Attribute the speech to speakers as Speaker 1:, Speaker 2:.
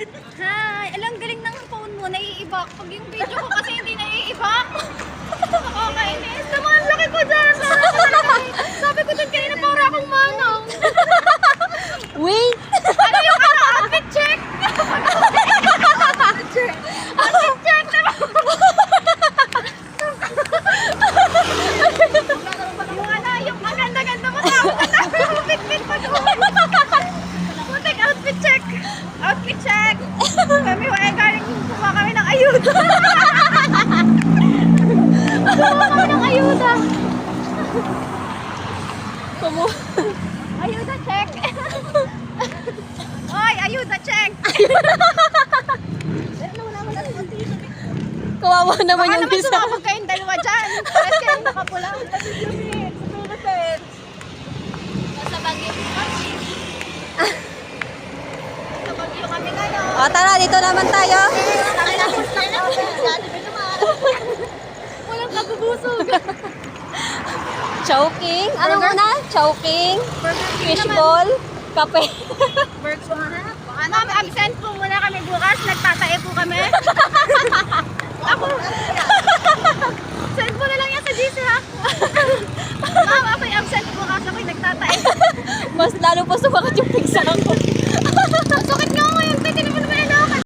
Speaker 1: Hi! Alam, galing ng phone mo, naiibak. Pag yung video ko kasi hindi naiibak. Nakakainis. Naman, ang laki ko dyan. Para ako talaga. Sabi ko dun kanina, para akong manong.
Speaker 2: Wait!
Speaker 1: Ano yung ano, outfit check? outfit check. Outfit check naman. yung ano, yung ang ganda-ganda mo na. Outfit pa doon. Putik, outfit check. Outfit check. Kami ay galing kuha kuha kami ng ayuda.
Speaker 2: Kumu
Speaker 1: Ayuda check. Oy, ayuda check.
Speaker 2: Kawawa naman
Speaker 1: Baka
Speaker 2: yung
Speaker 1: naman
Speaker 2: isa.
Speaker 1: sumabog kayong dalawa dyan. Pares kayong nakapula. Nasa kami. Nasa Baguio kami ngayon.
Speaker 2: O tara, dito naman tayo.
Speaker 1: Walang kabubusog.
Speaker 2: Choking. Ano
Speaker 1: Burger?
Speaker 2: muna? Choking. Fishball. Kape.
Speaker 1: Burger. Ma'am, absent po muna kami bukas. Nagtatae po kami. Ako. Send mo na lang yan sa GC ha. Ma'am, ako'y absent bukas. Ako'y nagtatae.
Speaker 2: Mas lalo pa sumakat yung pigsa ko.